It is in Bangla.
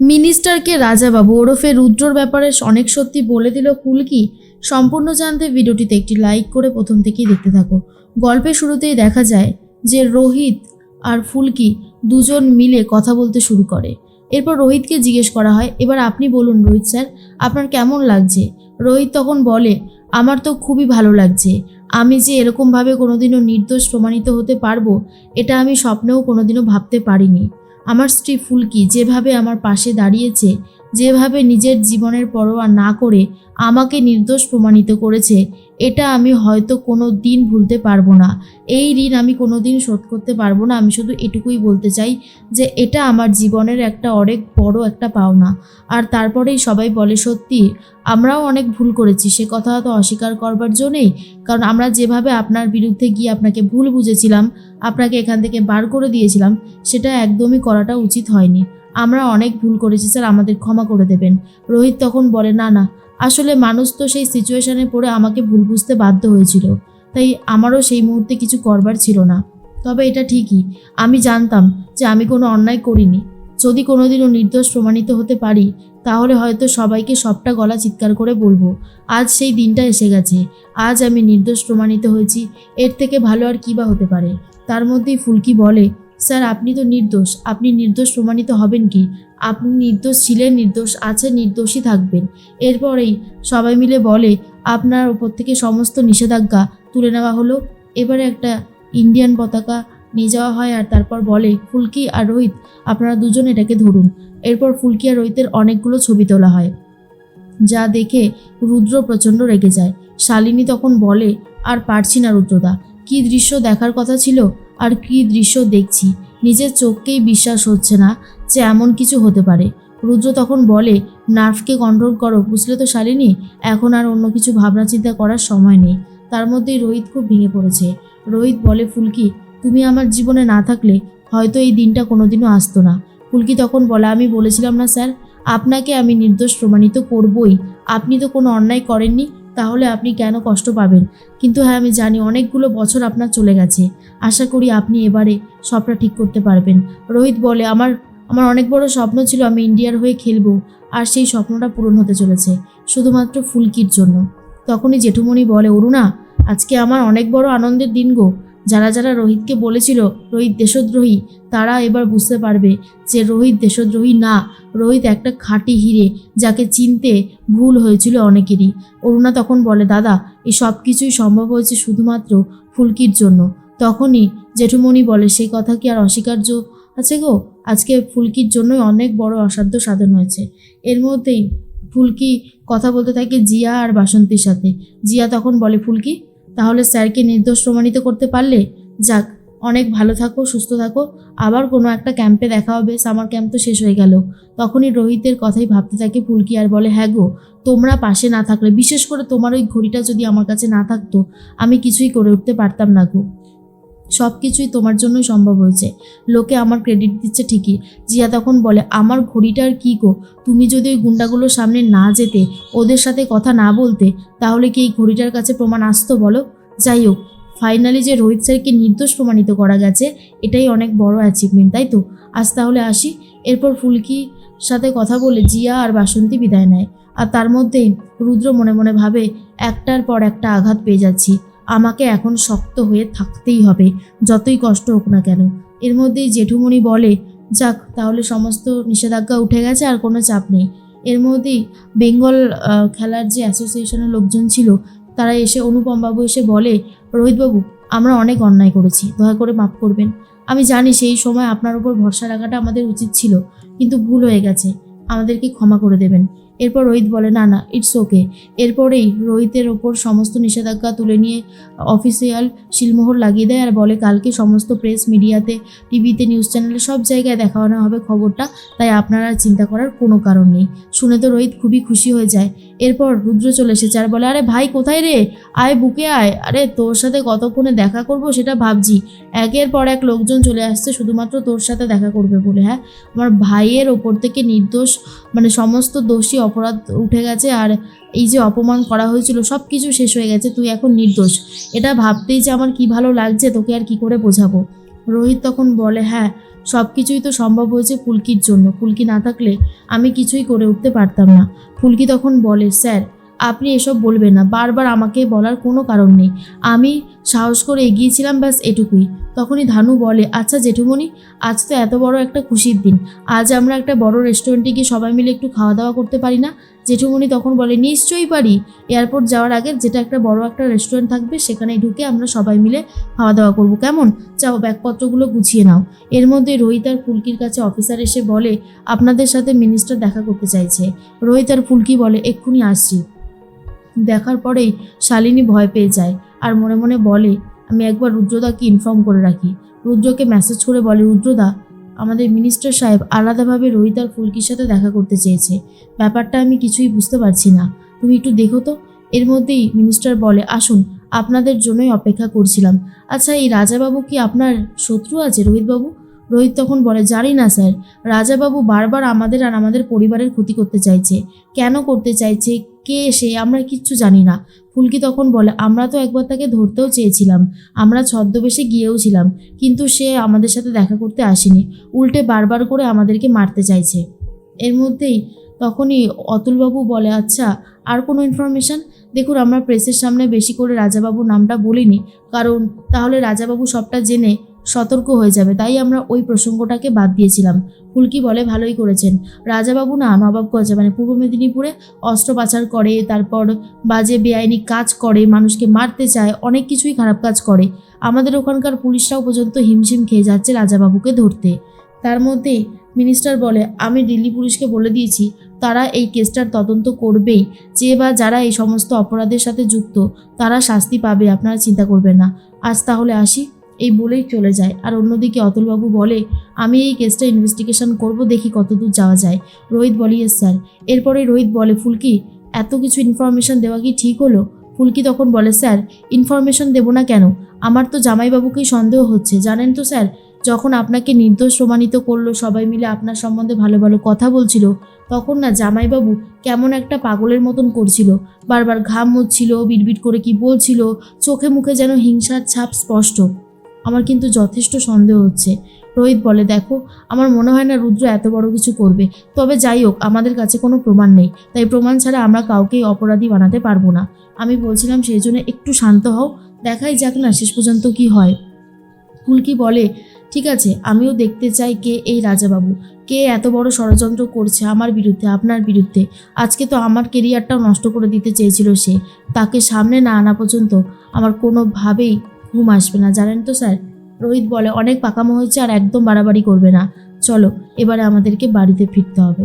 মিনিস্টারকে রাজাবাবু ওরফে রুদ্রর ব্যাপারে অনেক সত্যি বলে দিল ফুলকি সম্পূর্ণ জানতে ভিডিওটিতে একটি লাইক করে প্রথম থেকেই দেখতে থাকো। গল্পের শুরুতেই দেখা যায় যে রোহিত আর ফুলকি দুজন মিলে কথা বলতে শুরু করে। এরপর রোহিতকে জিজ্ঞেস করা হয়, এবার আপনি বলুন রোহিত স্যার, আপনার কেমন লাগছে? রোহিত তখন বলে, আমার তো খুবই ভালো লাগছে। আমি যে এরকমভাবে কোনোদিনও নির্দোষ প্রমাণিত হতে পারব, এটা আমি স্বপ্নেও কোনোদিনও ভাবতে পারিনি। আমার স্ত্রী ফুলকি যেভাবে আমার পাশে দাঁড়িয়েছে যেভাবে নিজের জীবনের পরোয়া না করে আমাকে নির্দোষ প্রমাণিত করেছে, এটা আমি হয়তো কোনো দিন ভুলতে পারব না। এই ঋণ আমি কোনো দিন শোধ করতে পারব না। আমি শুধু এটুকুই বলতে চাই যে এটা আমার জীবনের একটা অনেক বড় একটা পাওনা। আর তারপরেই সবাই বলে, সত্যি, আমরাও অনেক ভুল করেছি। সে কথা তো অস্বীকার করবার জন্যেই। কারণ আমরা যেভাবে আপনার বিরুদ্ধে গিয়ে আপনাকে ভুল বুঝেছিলাম, আপনাকে এখান থেকে বার করে দিয়েছিলাম, সেটা একদমই করাটা উচিত হয়নি। আমরা অনেক ভুল করেছি, স্যার, আমাদের ক্ষমা করে দেবেন। রোহিত তখন বলে, না না, আসলে মানুষ তো সেই সিচুয়েশনে পড়ে আমাকে ভুল বুঝতে বাধ্য হয়েছিল, তাই আমারও সেই মুহূর্তে কিছু করবার ছিল না। তবে এটা ঠিকই, আমি জানতাম যে আমি কোনো অন্যায় করিনি। যদি কোনোদিনও নির্দোষ প্রমাণিত হতে পারি, তাহলে হয়তো সবাইকে সবটা গলা চিৎকার করে বলব, আজ সেই দিনটা এসে গেছে, আজ আমি নির্দোষ প্রমাণিত হয়েছি, এর থেকে ভালো আর কী বা হতে পারে? তার মধ্যেই ফুলকি বলে স্যার, আপনি তো নির্দোষ। আপনি নির্দোষ প্রমাণিত হবেন কি? আপনি নির্দোষ ছিলেন, নির্দোষ আছে নির্দোষই থাকবেন। এরপরেই সবাই মিলে বলে, আপনার ওপর থেকে সমস্ত নিষেধাজ্ঞা তুলে নেওয়া হলো। এবারে একটা ইন্ডিয়ান পতাকা নিয়ে যাওয়া হয় আর তারপর বলে, ফুলকি আর রোহিত, আপনারা দুজন এটাকে ধরুন। এরপর ফুলকি আর রোহিতের অনেকগুলো ছবি তোলা হয়, যা দেখে রুদ্র প্রচণ্ড রেগে যায়। শালিনী তখন বলে, আর পারছি না রুদ্রদা। কী দৃশ্য দেখার কথা ছিল? আর কী দৃশ্য দেখছি, নিজের চোখকেই বিশ্বাস হচ্ছে না যে এমন কিছু হতে পারে। রুদ্র তখন বলে, নার্ভকে কন্ট্রোল করো, বুঝলে তো শালিনী? এখন আর অন্য কিছু ভাবনা চিন্তা করার সময় নেই। তার মধ্যেই রোহিত খুব ভেঙে পড়েছে। রোহিত বলে, ফুলকি, তুমি আমার জীবনে না থাকলে হয়তো এই দিনটা কোনোদিনও আসতো না। ফুলকি তখন বলে, আমি বলেছিলাম না, স্যার। আপনাকে আমি নির্দোষ প্রমাণিত করবই। আপনি তো কোনো অন্যায় করেননি। তাহলে আপনি কেন কষ্ট পাবেন? কিন্তু হ্যাঁ আমি জানি অনেকগুলো বছর আপনার চলে গেছে। আশা করি আপনি এবারে সবটা ঠিক করতে পারবেন। রোহিত বলে, আমার আমার অনেক বড় স্বপ্ন ছিল আমি ইন্ডিয়ার হয়ে খেলব, আর সেই স্বপ্নটা পূরণ হতে চলেছে, শুধুমাত্র ফুলকির জন্য। তখনই জেঠুমণি বলে, অরুণা, আজকে আমার অনেক বড় আনন্দের দিন গো। যারা যারা রোহিতকে বলেছিল, রোহিত দেশদ্রোহী তারা এবার বুঝতে পারবে যে রোহিত দেশদ্রোহী না। রোহিত একটা খাঁটি হিরে যাকে চিনতে ভুল হয়েছিল অনেকেরই। অরুণা তখন বলে, দাদা এই সব কিছুই সম্ভব হয়েছে শুধুমাত্র ফুলকির জন্য। তখনই জেঠুমণি বলে, সেই কথা কি আর অস্বীকার্য আছে গো? আজকে ফুলকির জন্যই অনেক বড় অসাধ্য সাধন হয়েছে এর মধ্যেই ফুলকি কথা বলতে থাকে জিয়া আর বাসন্তীর সাথে। জিয়া তখন বলে, ফুলকি তাহলে স্যারকে নির্দোষ প্রমাণিত করতে পারলে? যাক, অনেক ভালো থাকো, সুস্থ থাকো। আবার কোনো একটা ক্যাম্পে দেখা হবে, সামার ক্যাম্প তো শেষ হয়ে গেল। তখনই রোহিতের কথাই ভাবতে থাকে ফুলকি আর বলে হ্যাঁ গো, তোমরা পাশে না থাকলে, বিশেষ করে তোমার ওই ঘড়িটা যদি আমার কাছে না থাকতো, আমি কিছুই করে উঠতে পারতাম না গো। সব কিছুই তোমার জন্যই সম্ভব হয়েছে। লোকে আমার ক্রেডিট দিচ্ছে ঠিকই। জিয়া তখন বলে, আমার ঘড়িটার কী গো? তুমি যদি ওই গুন্ডাগুলোর সামনে না যেতে, ওদের সাথে কথা না বলতে, তাহলে কি এই ঘড়িটার কাছে প্রমাণ আসতো বলো? যাই হোক ফাইনালি যে রোহিত স্যারকে নির্দোষ প্রমাণিত করা গেছে, এটাই অনেক বড় অ্যাচিভমেন্ট তাই তো? আজ তাহলে আসি। এরপর ফুলকি সাথে কথা বলে জিয়া আর বাসন্তী বিদায় নেয়। আর তার মধ্যেই রুদ্র মনে মনে ভাবে, একটার পর একটা আঘাত পেয়ে যাচ্ছি। আমাকে এখন শক্ত হয়ে থাকতেই হবে, যতই কষ্ট হোক না কেন। এর মধ্যেই জেঠুমণি বলে, যাক, তাহলে সমস্ত নিষেধাজ্ঞা উঠে গেছে, আর কোনো চাপ নেই। এর মধ্যেই বেঙ্গল খেলার যে অ্যাসোসিয়েশনের লোকজন ছিল, তারা এসে অনুপম বাবু এসে বলে, রোহিতবাবু, আমরা অনেক অন্যায় করেছি, দয়া করে মাফ করবেন। আমি জানি সেই সময় আপনার উপর ভরসা রাখাটা আমাদের উচিত ছিল, কিন্তু ভুল হয়ে গেছে। আমাদেরকে ক্ষমা করে দেবেন। এরপর রোহিত বলে, না না ইটস ওকে এরপরেই রোহিতের ওপর সমস্ত নিষেধাজ্ঞা তুলে নিয়ে অফিসিয়াল শিলমোহর লাগিয়ে দেয় আর বলে, কালকে সমস্ত প্রেস মিডিয়াতে টিভিতে নিউজ চ্যানেলে সব জায়গায় দেখানো হবে খবরটা, তাই আপনারা চিন্তা করার কোনো কারণ নেই। শুনে তো রোহিত খুবই খুশি হয়ে যায়। এরপর রুদ্র চলে এসেছে আর বলে, আরে ভাই, কোথায় রে? আয় বুকে আয়। আরে তোর সাথে কতক্ষণে দেখা করব সেটা ভাবছি। একের পর এক লোকজন চলে আসছে, শুধুমাত্র তোর সাথে দেখা করবে বলে। হ্যাঁ আমার ভাইয়ের ওপর থেকে নির্দোষ মানে সমস্ত দোষী অপরাধ উঠে গেছে আর এই যে অপমান করা হয়েছিল সব কিছু শেষ হয়ে গেছে, তুই এখন নির্দোষ। এটা ভাবতেই যে আমার কি ভালো লাগছে, তোকে আর কি করে বোঝাবো? রোহিত তখন বলে হ্যাঁ সব কিছুই তো সম্ভব হয়েছে ফুলকির জন্য। ফুলকি না থাকলে আমি কিছুই করে উঠতে পারতাম না। ফুলকি তখন বলে, স্যার, আপনি এসব বলবেন না। বারবার আমাকে বলার কোনো কারণ নেই। আমি সাহস করে এগিয়েছিলাম ব্যাস এটুকুই। তখনই ধানু বলে আচ্ছা জেঠুমণি, আজ তো এত বড় একটা খুশির দিন। আজ আমরা একটা বড় রেস্টুরেন্টে গিয়ে সবাই মিলে একটু খাওয়া দাওয়া করতে পারি না? জেঠুমণি তখন বলে, নিশ্চয়ই পারি। এয়ারপোর্ট যাওয়ার আগে যেটা একটা বড় একটা রেস্টুরেন্ট থাকবে সেখানে ঢুকে আমরা সবাই মিলে খাওয়া দাওয়া করব। কেমন? যাও, ব্যাগপত্রগুলো গুছিয়ে নাও। এর মধ্যে রোহিত আর ফুলকির কাছে অফিসার এসে বলে, আপনাদের সাথে মিনিস্টার দেখা করতে চাইছে। রোহিত আর ফুলকি বলে, এক্ষুনি আসছি। দেখার পরেই শালিনী ভয় পেয়ে যায় আর মনে মনে বলে, আমি একবার রুদ্রদাকে ইনফর্ম করে রাখি। রুদ্রকে মেসেজ করে বলে, রুদ্রদা, আমাদের মিনিস্টার সাহেব আলাদাভাবে রোহিত আর ফুলকির সাথে দেখা করতে চেয়েছে। ব্যাপারটা আমি কিছুই বুঝতে পারছি না। তুমি একটু দেখো তো। এর মধ্যেই মিনিস্টার বলে, আসুন, আপনাদের জন্যই অপেক্ষা করছিলাম। আচ্ছা এই রাজাবাবু কি আপনার শত্রু আছে রোহিতবাবু? রোহিত তখন বলে, জানি না স্যার। রাজাবাবু বারবার আমাদের আর আমাদের পরিবারের ক্ষতি করতে চাইছে। কেন করতে চাইছে? কে এসে আমরা কিচ্ছু জানি না। ফুলকি তখন বলে, আমরা তো একবার তাকে ধরতেও চেয়েছিলাম। আমরা ছদ্মবেশে গিয়েও ছিলাম, কিন্তু সে আমাদের সাথে দেখা করতে আসেনি। উল্টে বারবার করে আমাদেরকে মারতে চাইছে। এর মধ্যেই তখনই অতুলবাবু বলে আচ্ছা আর কোনো ইনফরমেশান দেখুন, আমরা প্রেসের সামনে বেশি করে রাজাবাবুর নামটা বলিনি। কারণ তাহলে রাজাবাবু সবটা জেনে সতর্ক হয়ে যাবে। তাই আমরা ওই প্রসঙ্গটাকে বাদ দিয়েছিলাম। ফুলকি বলে, ভালোই করেছেন। রাজাবাবু না নবাবগঞ্জে মানে পূর্ব মেদিনীপুরে অস্ত্র পাচার করে, তারপর বাজে, বেআইনি কাজ করে, মানুষকে মারতে চায়, অনেক কিছুই খারাপ কাজ করে। আমাদের ওখানকার পুলিশরাও পর্যন্ত হিমশিম খেয়ে যাচ্ছে রাজাবাবুকে ধরতে। তার মধ্যে মিনিস্টার বলে, আমি দিল্লি পুলিশকে বলে দিয়েছি, তারা এই কেসটার তদন্ত করবেই। যে বা যারা এই সমস্ত অপরাধের সাথে যুক্ত, তারা শাস্তি পাবে, আপনারা চিন্তা করবেন না। আজ তাহলে আসি। এই বলেই চলে যায়। আর অন্যদিকে অতুলবাবু বলে আমি এই কেসটা ইনভেস্টিগেশন করব দেখি কতদূর যাওয়া যায়। রোহিত বলি "Yes, স্যার। এরপরে রোহিত বলে ফুলকি এত কিছু ইনফরমেশন দেওয়া কি ঠিক হলো? ফুলকি তখন বলে স্যার ইনফরমেশন দেবো না কেন? আমার তো জামাইবাবুকেই সন্দেহ হচ্ছে। জানেন তো স্যার যখন আপনাকে নির্দোষ প্রমাণিত করল সবাই মিলে আপনার সম্বন্ধে ভালো ভালো কথা বলছিল তখন না জামাইবাবু কেমন একটা পাগলের মতন করছিল। বারবার ঘাম হচ্ছিল বিড়বিড় করে কি বলছিল চোখে মুখে যেন হিংসার ছাপ স্পষ্ট। আমার কিন্তু যথেষ্ট সন্দেহ হচ্ছে। রোহিত বলে, দেখো, আমার মনে হয় না রুদ্র এত বড় কিছু করবে। তবে যাই হোক, আমাদের কাছে কোনো প্রমাণ নেই। তাই প্রমাণ ছাড়া আমরা কাউকেই অপরাধী বানাতে পারব না। আমি বলছিলাম সেই জন্য একটু শান্ত হও, দেখাই যাক না শেষ পর্যন্ত কি হয়। কুলকি বলে, ঠিক আছে, আমিও দেখতে চাই কে এই রাজাবাবু। কে এত বড় ষড়যন্ত্র করছে আমার বিরুদ্ধে, আপনার বিরুদ্ধে। আজকে তো আমার কেরিয়ারটাও নষ্ট করে দিতে চেয়েছিল সে। তাকে সামনে না আনা পর্যন্ত আমার কোনোভাবেই ঘুম আসবে না, জানেন তো স্যার? রোহিত বলে, অনেক পাকামো হয়েছে আর একদম বাড়াবাড়ি করবে না। চলো, এবারে আমাদেরকে বাড়িতে ফিরতে হবে।